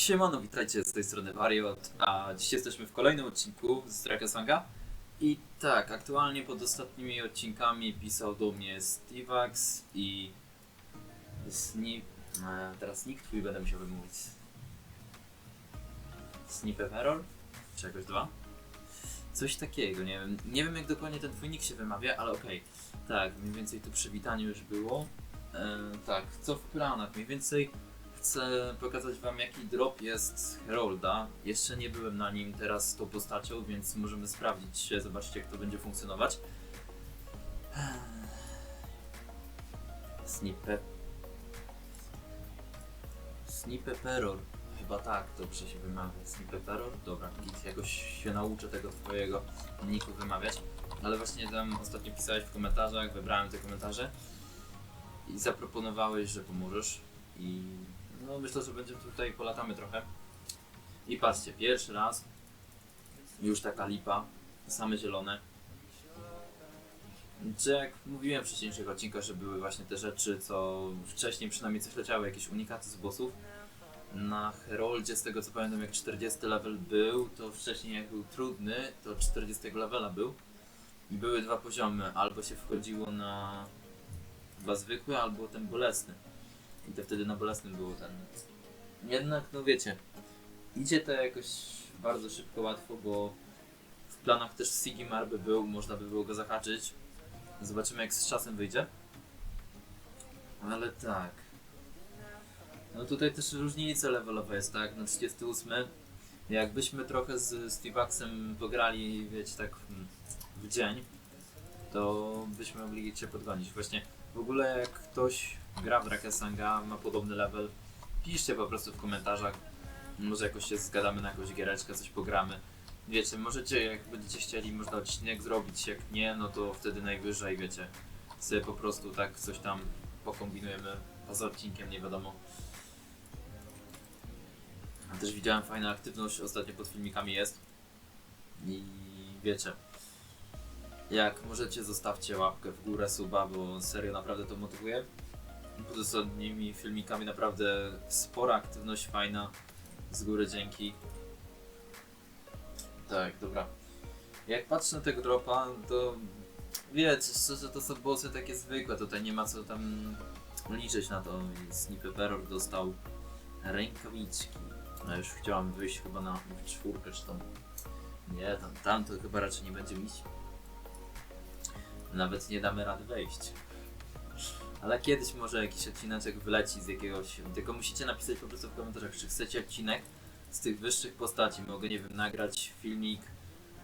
Siemano, witajcie z tej strony Wariot, a dziś jesteśmy w kolejnym odcinku z Drakesanga. I tak, aktualnie pod ostatnimi odcinkami pisał do mnie Stevax i Snip... E, teraz nikt twój będę musiał wymówić. Snipep Error? Czy jakoś dwa? Coś takiego, nie wiem. Nie wiem jak dokładnie ten twój nick się wymawia, ale okej. Tak, mniej więcej tu przywitanie już było. E, tak, co w planach? Mniej więcej chcę pokazać wam jaki drop jest Herolda. Jeszcze nie byłem na nim teraz tą postacią, więc możemy sprawdzić się, zobaczcie jak to będzie funkcjonować. Snippet. Error. Chyba tak, dobrze się wymawia. Snippet error? Dobra, git, jakoś się nauczę tego twojego niku wymawiać. Ale właśnie tam ostatnio pisałeś w komentarzach, wybrałem te komentarze i zaproponowałeś, że pomożesz. I no myślę, że będziemy tutaj polatamy trochę. I patrzcie, pierwszy raz już taka lipa, same zielone. Czy jak mówiłem w wcześniejszych odcinkach, że były właśnie te rzeczy, co wcześniej przynajmniej coś leciały, jakieś unikaty z bossów. Na Heroldzie, z tego co pamiętam, jak 40 level był, to wcześniej jak był trudny, to 40 levela był. I były dwa poziomy, albo się wchodziło na chyba zwykły, albo ten bolesny. I to wtedy na bolesnym było ten. Jednak, no wiecie, idzie to jakoś bardzo szybko, łatwo, bo w planach też Sigimar by był, można by było go zahaczyć. Zobaczymy jak z czasem wyjdzie. Ale tak. No tutaj też różnice levelowe jest, tak? Na 38. Jakbyśmy trochę z Stevaxem pograli, wiecie, tak w dzień, to byśmy mogli cię podgonić. Właśnie w ogóle jak ktoś gra w Drakesanga, ma podobny level, piszcie po prostu w komentarzach. Może jakoś się zgadamy na jakąś giereczkę, coś pogramy. Wiecie, możecie, jak będziecie chcieli, można odcinek zrobić, jak nie, no to wtedy najwyżej, wiecie, sobie po prostu tak coś tam pokombinujemy poza odcinkiem, nie wiadomo. A też widziałem fajna aktywność ostatnio pod filmikami jest. I wiecie, jak możecie zostawcie łapkę w górę, suba, bo serio naprawdę to motywuje. Pod ostatnimi filmikami naprawdę spora aktywność, fajna. Z góry dzięki. Tak, dobra. Jak patrzę na tego dropa, to wiecie, szczerze to są bossy takie zwykłe, tutaj nie ma co tam liczyć na to. Snippet Error dostał rękawiczki. No już chciałam wyjść chyba na czwórkę czy tam. Nie, tam, tam to chyba raczej nie będzie iść. Nawet nie damy rady wejść. Ale kiedyś może jakiś odcineczek wyleci z jakiegoś. Tylko musicie napisać po prostu w komentarzach, czy chcecie odcinek z tych wyższych postaci. Mogę, nie wiem, nagrać filmik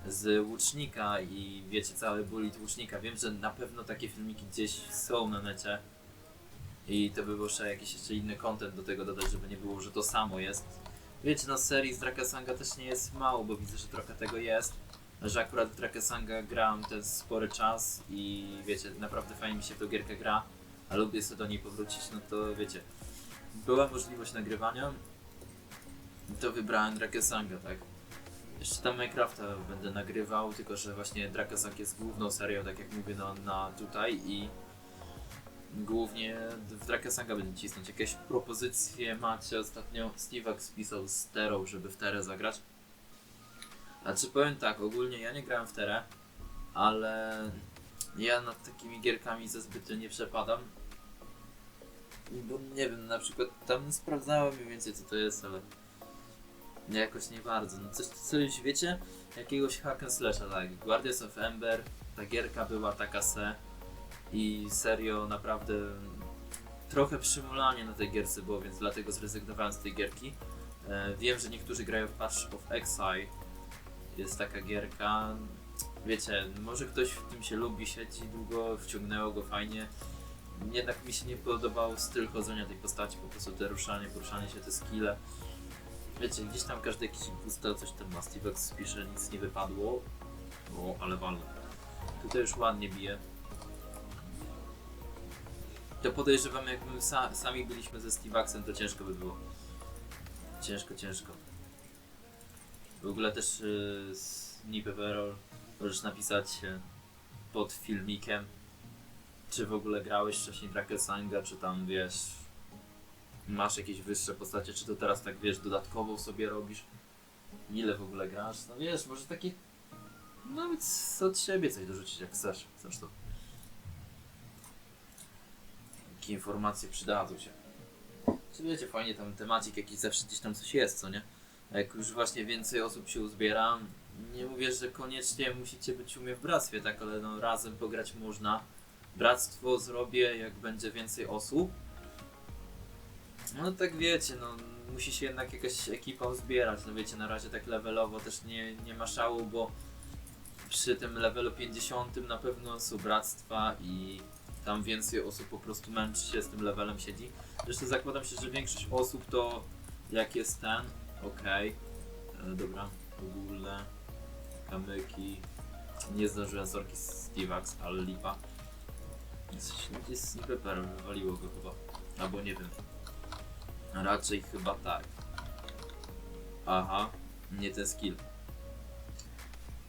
z łucznika i wiecie, cały bullet łucznika. Wiem, że na pewno takie filmiki gdzieś są na necie. I to by było jeszcze jakiś jeszcze inny content do tego dodać, żeby nie było, że to samo jest. Wiecie, no serii z Drakasanga też nie jest mało, bo widzę, że trochę tego jest że akurat w Drakesanga grałem ten spory czas i wiecie, naprawdę fajnie mi się w tą gierkę gra, a lubię sobie do niej powrócić, no to wiecie, była możliwość nagrywania, to wybrałem Drakesanga, tak. Jeszcze tam Minecrafta będę nagrywał, tylko że właśnie Drakesang jest główną serią, tak jak mówię, no, na tutaj i głównie w Drakesanga będę cisnąć. Jakieś propozycje macie? Ostatnio Stevex pisał z Terą, żeby w Terę zagrać. Znaczy powiem tak, ogólnie ja nie grałem w Terę, ale ja nad takimi gierkami za zbytnio nie przepadam. Bo nie wiem, na przykład tam sprawdzałem mniej więcej co to jest, ale jakoś nie bardzo. No coś, coś wiecie? Jakiegoś hack and slasha, tak. Guardians of Ember, ta gierka była taka se i serio naprawdę trochę przymulanie na tej gierce było, więc dlatego zrezygnowałem z tej gierki. E, wiem, że niektórzy grają w Patch of Exile, jest taka gierka. Wiecie, może ktoś w tym się lubi, siedzi długo, wciągnęło go fajnie. Jednak mi się nie podobał styl chodzenia tej postaci, po prostu te ruszanie, poruszanie się, te skille. Wiecie, gdzieś tam każdy jakiś pusta, coś tam ma Stevex pisze, nic nie wypadło. O, ale walno. Tutaj już ładnie bije. To podejrzewam, jakby sa sami byliśmy ze Stevaxem, to ciężko by było. Ciężko, ciężko. W ogóle też yy, z Nipeverol możesz napisać yy, pod filmikiem, czy w ogóle grałeś wcześniej Drakesanga, czy tam wiesz, masz jakieś wyższe postacie, czy to teraz tak wiesz, dodatkowo sobie robisz? Ile w ogóle grasz? No wiesz, może takie nawet od siebie coś dorzucić jak chcesz. Zresztą. Jakie informacje przydadzą się. Czy wiecie, fajnie tam temacik jakiś zawsze gdzieś tam coś jest, co nie? A jak już właśnie więcej osób się uzbiera, nie mówię, że koniecznie musicie być u mnie w bractwie, tak, ale no razem pograć można. Bractwo zrobię, jak będzie więcej osób. No tak wiecie, no musi się jednak jakaś ekipa uzbierać. No wiecie, na razie tak levelowo też nie, nie ma szału, bo przy tym levelu 50 na pewno są bractwa i tam więcej osób po prostu męczy się z tym levelem siedzi. Zresztą zakładam się, że większość osób to jak jest ten, okej, E, dobra, ogólne, kamyki, nie zdążyłem zorki z Divax, ale lipa. Jest, gdzieś Sniper wywaliło go chyba, albo nie wiem. Raczej chyba tak. Aha, nie ten skill.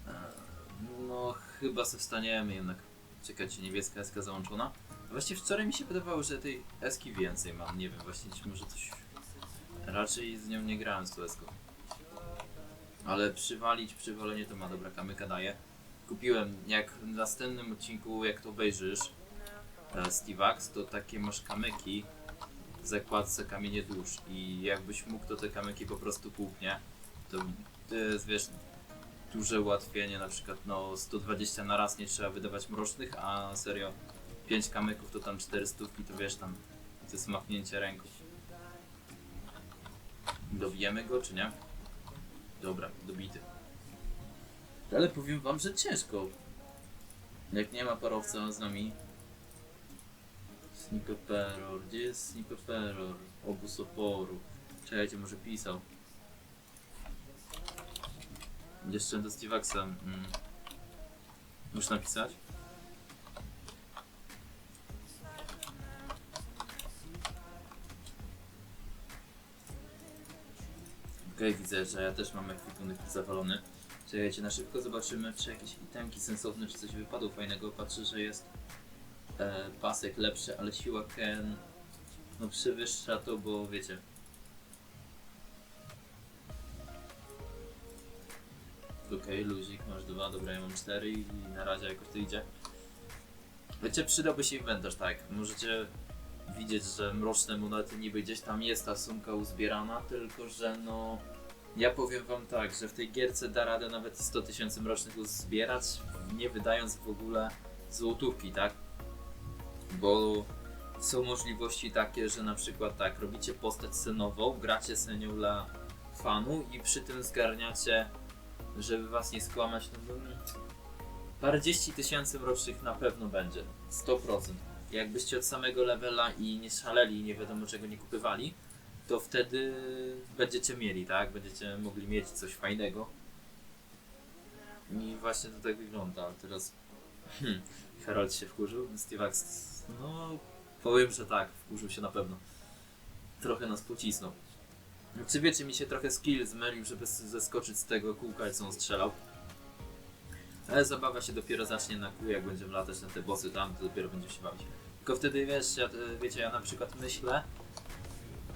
Eee, No, chyba se wstaniemy jednak. Czekajcie, niebieska eska załączona. Właśnie wczoraj mi się wydawało, że tej eski więcej mam. Nie wiem, właśnie może coś. Raczej z nią nie grałem z tą eską. Ale przywalić, przywalenie to ma dobra kamyka daje. Kupiłem, jak w następnym odcinku, jak to obejrzysz, e, Steveax, to takie masz kamyki w zakładce kamienie dusz i jakbyś mógł to te kamyki po prostu kup, nie? To, to jest, wiesz, duże ułatwienie, na przykład no 120 na raz nie trzeba wydawać mrocznych, a serio 5 kamyków to tam 400 to wiesz tam to jest machnięcie ręką. Dobijemy go czy nie? Dobra, dobity. Ale powiem wam, że ciężko. Jak nie ma parowca z nami. Sniper Peror, gdzie jest Sniper Peror? Obóz oporu. Czekajcie, może pisał. Jeszcze do Steveaxa. Mm. Muszę napisać? Okej, widzę, że ja też mam ekwipunek zawalony. Czekajcie, na szybko zobaczymy, czy jakieś itemki sensowne, czy coś wypadło fajnego. Patrzę, że jest e, pasek lepszy, ale siła Ken no przewyższa to, bo wiecie. Okej, luzik, masz dwa, dobra, ja mam cztery i na razie jakoś to idzie. Wiecie, przydałby się inwentarz, tak. Możecie widzieć, że mroczne monety niby gdzieś tam jest ta sumka uzbierana, tylko że no... Ja powiem wam tak, że w tej gierce da radę nawet i 100 tysięcy mrocznych uzbierać, nie wydając w ogóle złotówki, tak? Bo są możliwości takie, że na przykład tak, robicie postać scenową, gracie z nią dla fanu i przy tym zgarniacie, żeby was nie skłamać, no, no parędzieści tysięcy mrocznych na pewno będzie, 100%. Jakbyście od samego levela i nie szaleli, nie wiadomo czego nie kupywali, to wtedy będziecie mieli, tak? Będziecie mogli mieć coś fajnego. I właśnie to tak wygląda, teraz hmm, Harold się wkurzył, Steveax, no powiem, że tak, wkurzył się na pewno. Trochę nas pocisnął. Czy wiecie, mi się trochę skill zmylił, żeby zeskoczyć z tego kółka, co on strzelał. Ale zabawa się dopiero zacznie na kół, jak będziemy latać na te bossy tam, to dopiero będziemy się bawić. Tylko wtedy, wiesz, ja, e, wiecie, ja na przykład myślę,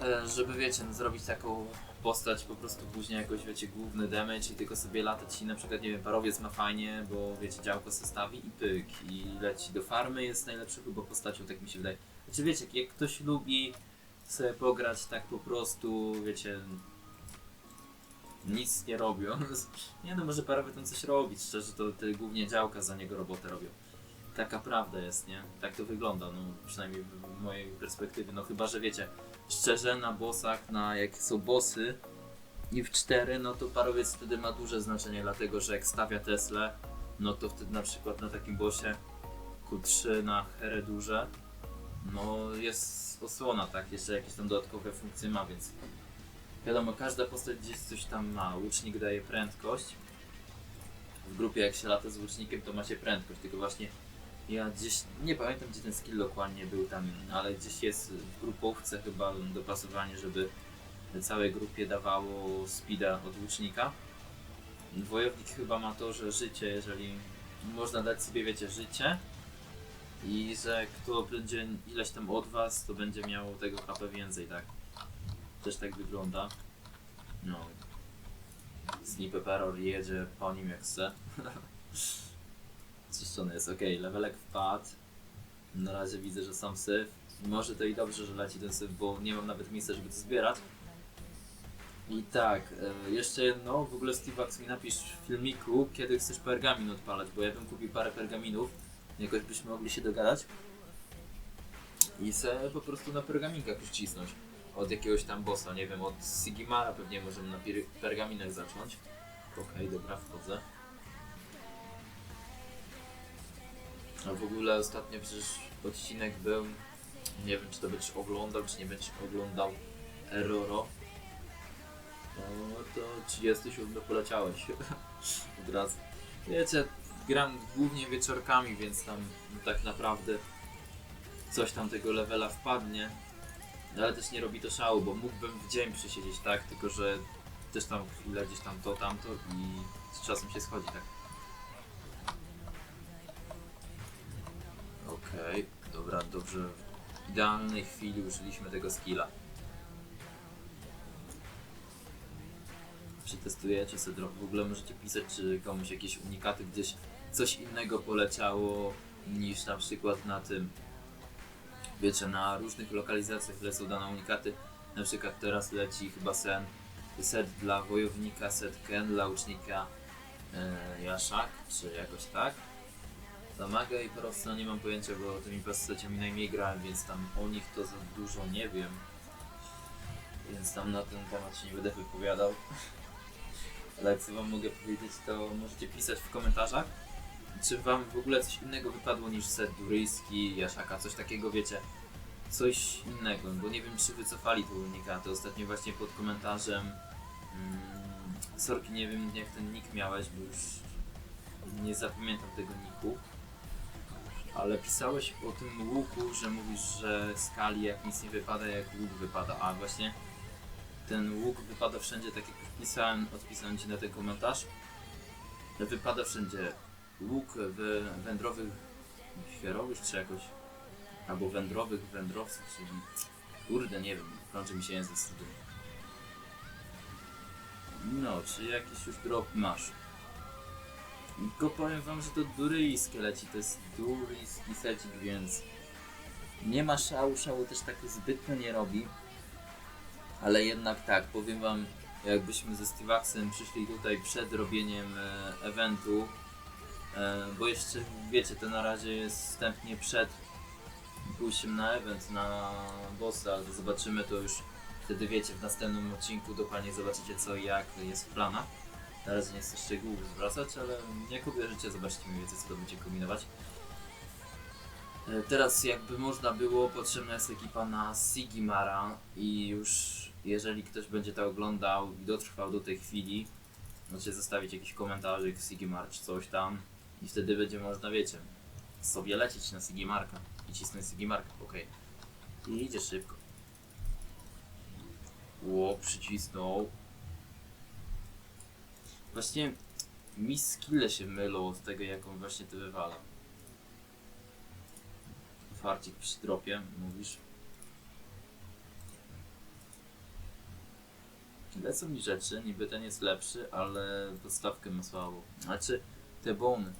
e, żeby, wiecie, no, zrobić taką postać po prostu później jakoś, wiecie, główny damage i tylko sobie latać i na przykład, nie wiem, parowiec ma fajnie, bo, wiecie, działko se stawi i pyk i leci do farmy, jest najlepszą chyba postacią, tak mi się wydaje. Znaczy, wiecie, jak ktoś lubi sobie pograć tak po prostu, wiecie, nic nie robią. Nie no, może parowy tam coś robić, szczerze to te głównie działka za niego robotę robią. Taka prawda jest, nie? Tak to wygląda, no przynajmniej w mojej perspektywie. No chyba, że wiecie, szczerze na bossach, na jak są bossy i w 4, no to parowiec wtedy ma duże znaczenie, dlatego że jak stawia Tesla, no to wtedy na przykład na takim bossie Q3 na Heredurze, no jest osłona, tak? Jeszcze jakieś tam dodatkowe funkcje ma, więc wiadomo, każda postać gdzieś coś tam ma. Łucznik daje prędkość. W grupie jak się lata z łucznikiem, to macie prędkość, tylko właśnie ja gdzieś, nie pamiętam gdzie ten skill dokładnie był tam, ale gdzieś jest w grupowce chyba dopasowanie, żeby całej grupie dawało speeda od łucznika. Wojownik chyba ma to, że życie, jeżeli można dać sobie, wiecie, życie i że kto będzie ileś tam od was, to będzie miał tego HP więcej, tak? Też tak wygląda. No. Sleepy Peror jedzie po nim jak chce. Czyszczony jest, ok, levelek wpadł. Na razie widzę, że sam syf. Może to i dobrze, że leci ten syf, bo nie mam nawet miejsca, żeby to zbierać. I tak, e, jeszcze jedno, w ogóle Steve'ax mi napisz w filmiku, kiedy chcesz pergamin odpalać, bo ja bym kupił parę pergaminów, jakoś byśmy mogli się dogadać. I se po prostu na pergaminkach już cisnąć. Od jakiegoś tam bossa, nie wiem, od Sigimara pewnie możemy na pir- pergaminach zacząć. Okej, dobra, wchodzę. A w ogóle ostatnio przecież odcinek był, nie wiem czy to będziesz oglądał, czy nie będziesz oglądał Erroro. No to 37 poleciałeś od razu. Wiecie, gram głównie wieczorkami, więc tam tak naprawdę coś tam tego levela wpadnie. Ale też nie robi to szału, bo mógłbym w dzień przesiedzieć, tak? Tylko, że też tam chwilę gdzieś tam to, tamto i z czasem się schodzi, tak? Okej, dobra, dobrze. W idealnej chwili użyliśmy tego skilla. Przetestujecie sobie drop. W ogóle możecie pisać, czy komuś jakieś unikaty gdzieś coś innego poleciało niż na przykład na tym. Wiecie, na różnych lokalizacjach lecą dane unikaty. Na przykład teraz leci chyba sen, set dla wojownika, set Ken dla ucznika e, Jaszak, czy jakoś tak. Zamaga i Perowca nie mam pojęcia, bo tymi postaciami najmniej grałem, więc tam o nich to za dużo nie wiem. Więc tam na ten temat się nie będę wypowiadał. Ale co wam mogę powiedzieć, to możecie pisać w komentarzach, czy wam w ogóle coś innego wypadło niż set Duryjski, Jaszaka, coś takiego wiecie, coś innego, bo nie wiem czy wycofali to unikaty. Ostatnio właśnie pod komentarzem mm, Sorki, nie wiem jak ten nick miałeś, bo już nie zapamiętam tego niku. Ale pisałeś o tym łuku, że mówisz, że skali jak nic nie wypada, jak łuk wypada. A właśnie ten łuk wypada wszędzie, tak jak pisałem, odpisałem Ci na ten komentarz. Wypada wszędzie łuk wędrowych świerowych czy jakoś, albo wędrowych wędrowców, czyli kurde, nie wiem, kończy mi się język tym. No, czy jakiś już drop masz? Tylko powiem wam, że to duryjskie leci, to jest duryjski secik, więc nie ma szału, szału też tak zbytnio nie robi. Ale jednak tak, powiem wam, jakbyśmy ze Stevaxem przyszli tutaj przed robieniem e, eventu, bo jeszcze wiecie, to na razie jest wstępnie przed pójściem na event, na bossa, to zobaczymy to już wtedy wiecie, w następnym odcinku dokładnie zobaczycie co i jak jest w planach. Na razie nie chcę szczegółów zwracać, ale jak obejrzycie, zobaczycie mniej więcej co to będzie kombinować. E, Teraz jakby można było, potrzebna jest ekipa na Sigimara i już jeżeli ktoś będzie to oglądał i dotrwał do tej chwili, możecie zostawić jakiś komentarzyk Sigimar czy coś tam i wtedy będzie można, wiecie, sobie lecieć na Sigimarka i cisnąć Sigimarka, okej. I idzie szybko. Ło, przycisnął. Właśnie mi skille się mylą od tego, jaką właśnie to wywala. Farcik przy dropie, mówisz. Lecą mi rzeczy, niby ten jest lepszy, ale podstawkę ma słabą. Znaczy, te bony.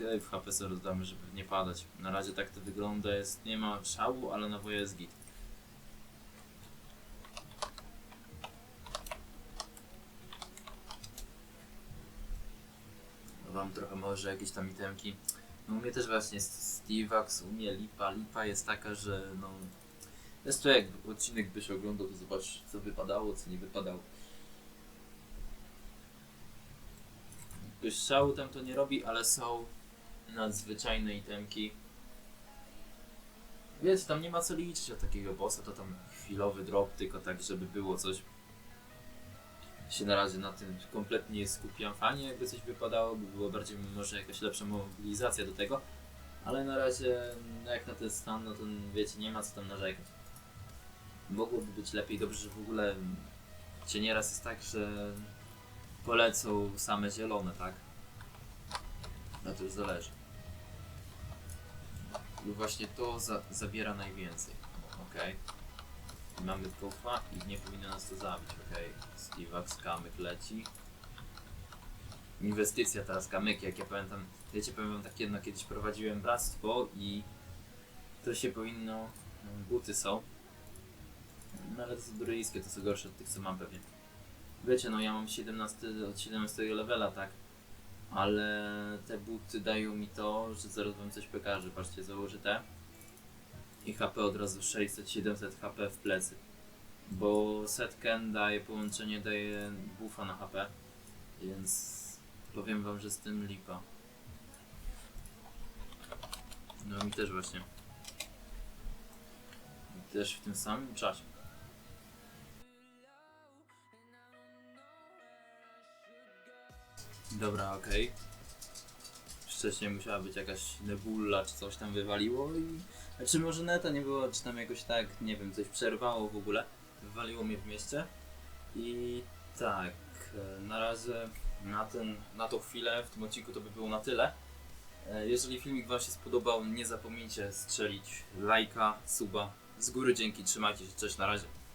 Okej, w HP sobie rozdamy, żeby nie padać. Na razie tak to wygląda, jest, nie ma szału, ale na woje jest git. Wam trochę może jakieś tam itemki. No u mnie też właśnie jest Steveax, u mnie lipa. Lipa jest taka, że no... Jest to jak odcinek byś oglądał, to zobacz co wypadało, co nie wypadało. Szału tam to nie robi, ale są nadzwyczajne itemki. Wiesz, tam nie ma co liczyć od takiego bossa, to tam chwilowy drop, tylko tak, żeby było coś. Się na razie na tym kompletnie nie skupiam. Fajnie jakby coś wypadało, by było bardziej może jakaś lepsza mobilizacja do tego. Ale na razie, no jak na ten stan, no to wiecie, nie ma co tam narzekać. Mogłoby być lepiej, dobrze, że w ogóle cię nieraz jest tak, że polecą same zielone, tak? No to już zależy. I właśnie to za zabiera najwięcej. Okej. Mamy pufa i nie powinno nas to zabić, okej. Steve'ak, kamyk leci. Inwestycja teraz, kamyki, jak ja pamiętam. Wiecie, powiem tak jedno, kiedyś prowadziłem bractwo i to się powinno... mm, Buty są. No ale to są druidzkie, to są gorsze od tych, co mam pewnie. Wiecie, no ja mam 17, od 17 levela, tak? Ale te buty dają mi to, że zaraz wam coś pokażę. Patrzcie, założę te. I HP od razu 600-700 HP w plecy. Bo setken daje połączenie, daje buffa na HP. Więc powiem wam, że z tym lipa. No mi też właśnie. Też w tym samym czasie. Dobra, okej. Wcześniej musiała być jakaś nebula, czy coś tam wywaliło i... Czy może neta nie było, czy tam jakoś tak, nie wiem, coś przerwało w ogóle. Wywaliło mnie w mieście. I tak, e, na razie na, ten, na tą chwilę w tym odcinku to by było na tyle. E, Jeżeli filmik Wam się spodobał, nie zapomnijcie strzelić lajka, suba. Z góry dzięki, trzymajcie się, cześć, na razie.